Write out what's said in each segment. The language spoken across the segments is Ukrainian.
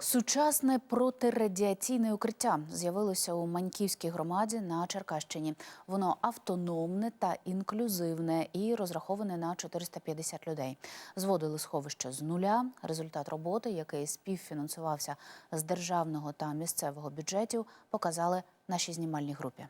Сучасне протирадіаційне укриття з'явилося у Маньківській громаді на Черкащині. Воно автономне та інклюзивне і розраховане на 450 людей. Зводили сховище з нуля. Результат роботи, який співфінансувався з державного та місцевого бюджетів, показали нашій знімальній групі.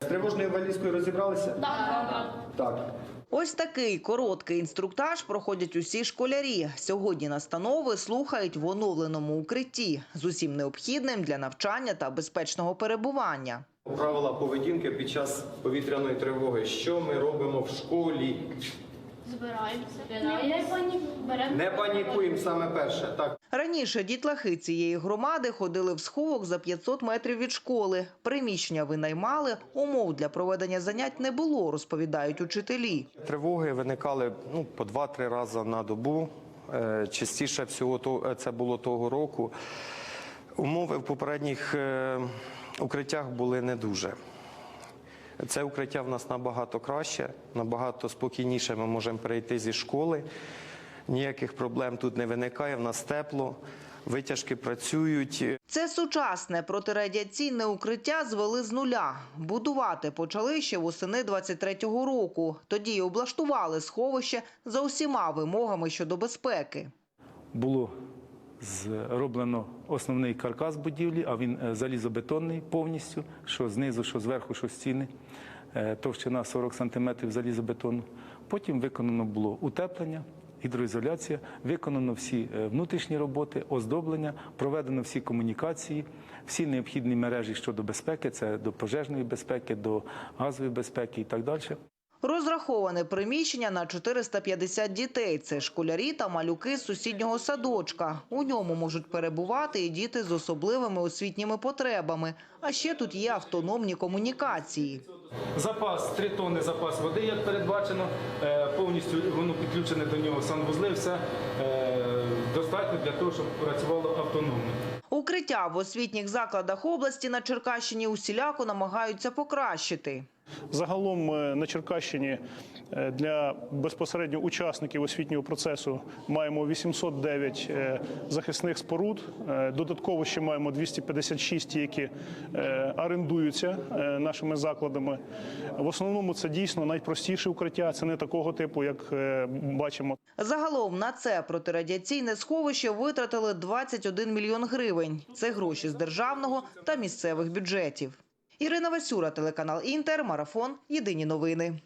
З тривожною валізкою розібралися? Так. Так. Ось такий короткий інструктаж проходять усі школярі. Сьогодні настанови слухають в оновленому укритті з усім необхідним для навчання та безпечного перебування. Правила поведінки під час повітряної тривоги. Що ми робимо в школі? Збираємося. Не, не Не панікуємо саме перше. Так. Раніше дітлахи цієї громади ходили в сховок за 500 метрів від школи. Приміщення винаймали, умов для проведення занять не було, розповідають учителі. Тривоги виникали ну, по 2-3 рази на добу. Е, Частіше всього то- е, це було того року. Умови в попередніх е, укриттях були не дуже. Це укриття в нас набагато краще, набагато спокійніше ми можемо перейти зі школи. Ніяких проблем тут не виникає, в нас тепло, витяжки працюють. Це сучасне протирадіаційне укриття звели з нуля. Будувати почали ще восени 23-го року. Тоді й облаштували сховище за усіма вимогами щодо безпеки. було зроблено основний каркас будівлі, а він е, залізобетонний повністю, що знизу, що зверху, що стіни, Е, товщина 40 см залізобетону. Потім виконано було утеплення, гідроізоляція, виконано всі е, внутрішні роботи, оздоблення, проведено всі комунікації, всі необхідні мережі щодо безпеки, це до пожежної безпеки, до газової безпеки і так далі. Розраховане приміщення на 450 дітей. Це школярі та малюки з сусіднього садочка. У ньому можуть перебувати і діти з особливими освітніми потребами. А ще тут є автономні комунікації. Запас 3 тонни запас води, як передбачено, Е, повністю воно підключене до нього санвузли, все е, достатньо для того, щоб працювало автономно. Укриття в освітніх закладах області на Черкащині усіляко намагаються покращити. Загалом е, на Черкащині е, для безпосередньо учасників освітнього процесу маємо 809 е, захисних споруд. Додатково ще маємо 256, які орендуються нашими закладами. В основному це дійсно найпростіше укриття. Це не такого типу, як бачимо Загалом на це протирадіаційне сховище витратили 21 мільйон гривень. Це гроші з державного та місцевих бюджетів. Ірина Васюра, телеканал Інтер, Марафон. Єдині новини.